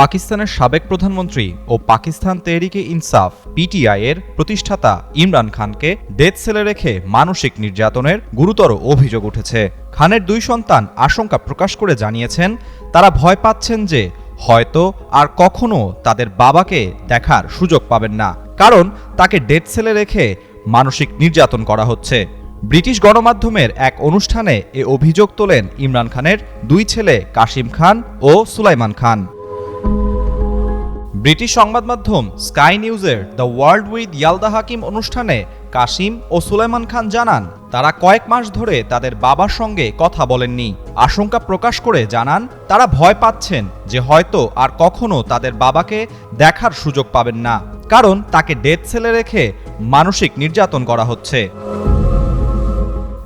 পাকিস্তানের সাবেক প্রধানমন্ত্রী ও পাকিস্তান তেহরিকে ইনসাফ, পিটিআই এর প্রতিষ্ঠাতা ইমরান খানকে ডেথ সেলে রেখে মানসিক নির্যাতনের গুরুতর অভিযোগ উঠেছে। খানের দুই সন্তান আশঙ্কা প্রকাশ করে জানিয়েছেন, তারা ভয় পাচ্ছেন যে হয়তো আর কখনো তাদের বাবাকে দেখার সুযোগ পাবেন না। কারণ তাকে ডেথ সেলে রেখে মানসিক নির্যাতন করা হচ্ছে। ব্রিটিশ গণমাধ্যমের এক অনুষ্ঠানে এ অভিযোগ তোলেন ইমরান খানের দুই ছেলে কাশিম খান ও সুলাইমান খান। ব্রিটিশ সংবাদ মাধ্যম স্কাই নিউজের the world with Yalda Hakim অনুষ্ঠানে কাশিম ও সুলাইমান খান জানান, তারা কয়েক মাস ধরে তাদের বাবার সঙ্গে কথা বলেননি। আশঙ্কা প্রকাশ করে জানান, তারা ভয় পাচ্ছেন যে হয়তো আর কখনো তাদের বাবাকে দেখার সুযোগ পাবেন না, কারণ তাকে ডেথ সেলে রেখে মানসিক নির্যাতন করা হচ্ছে।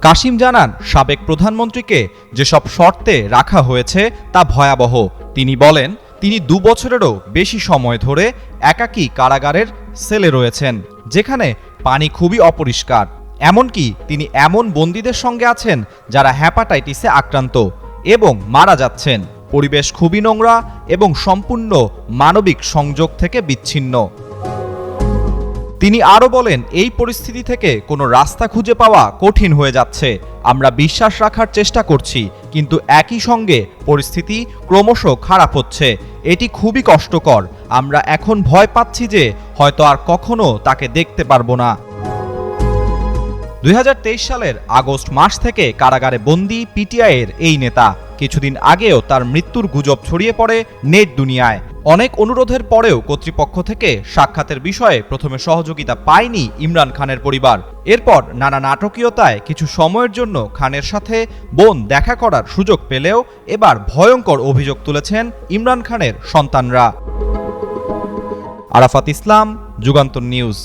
কাশিম জানান, সাবেক প্রধানমন্ত্রীকে যেসব শর্তে রাখা হয়েছে তা ভয়াবহ। তিনি বলেন তিনি দু বছরেরও বেশি সময় ধরে একাকী কারাগারের সেলে রয়েছেন, যেখানে পানি খুবই অপরিষ্কার। এমনকি তিনি এমন বন্দীদের সঙ্গে আছেন যারা হ্যাপাটাইটিসে আক্রান্ত এবং মারা যাচ্ছেন। পরিবেশ খুবই নোংরা এবং সম্পূর্ণ মানবিক সংযোগ থেকে বিচ্ছিন্ন। তিনি আরও বলেন, এই পরিস্থিতি থেকে কোনো রাস্তা খুঁজে পাওয়া কঠিন হয়ে যাচ্ছে। আমরা বিশ্বাস রাখার চেষ্টা করছি, কিন্তু একই সঙ্গে পরিস্থিতি ক্রমশ খারাপ হচ্ছে। এটি খুবই কষ্টকর। আমরা এখন ভয় পাচ্ছি যে হয়তো আর কখনো তাকে দেখতে পারব না। দুই হাজার তেইশ সালের আগস্ট মাস থেকে কারাগারে বন্দি পিটিআইয়ের এই নেতা। কিছুদিন আগেও তার মৃত্যুর গুজব ছড়িয়ে পড়ে নেট দুনিয়ায়। অনেক অনুরোধের পরেও কর্তৃপক্ষ থেকে সাক্ষাতের বিষয়ে প্রথমে সহযোগিতা পায়নি ইমরান খানের পরিবার। এরপর নানা নাটকীয়তায় কিছু সময়ের জন্য খানের সাথে বোন দেখা করার সুযোগ পেলেও এবার ভয়ঙ্কর অভিযোগ তুলেছেন ইমরান খানের সন্তানরা। আরাফাত ইসলাম, যুগান্তর নিউজ।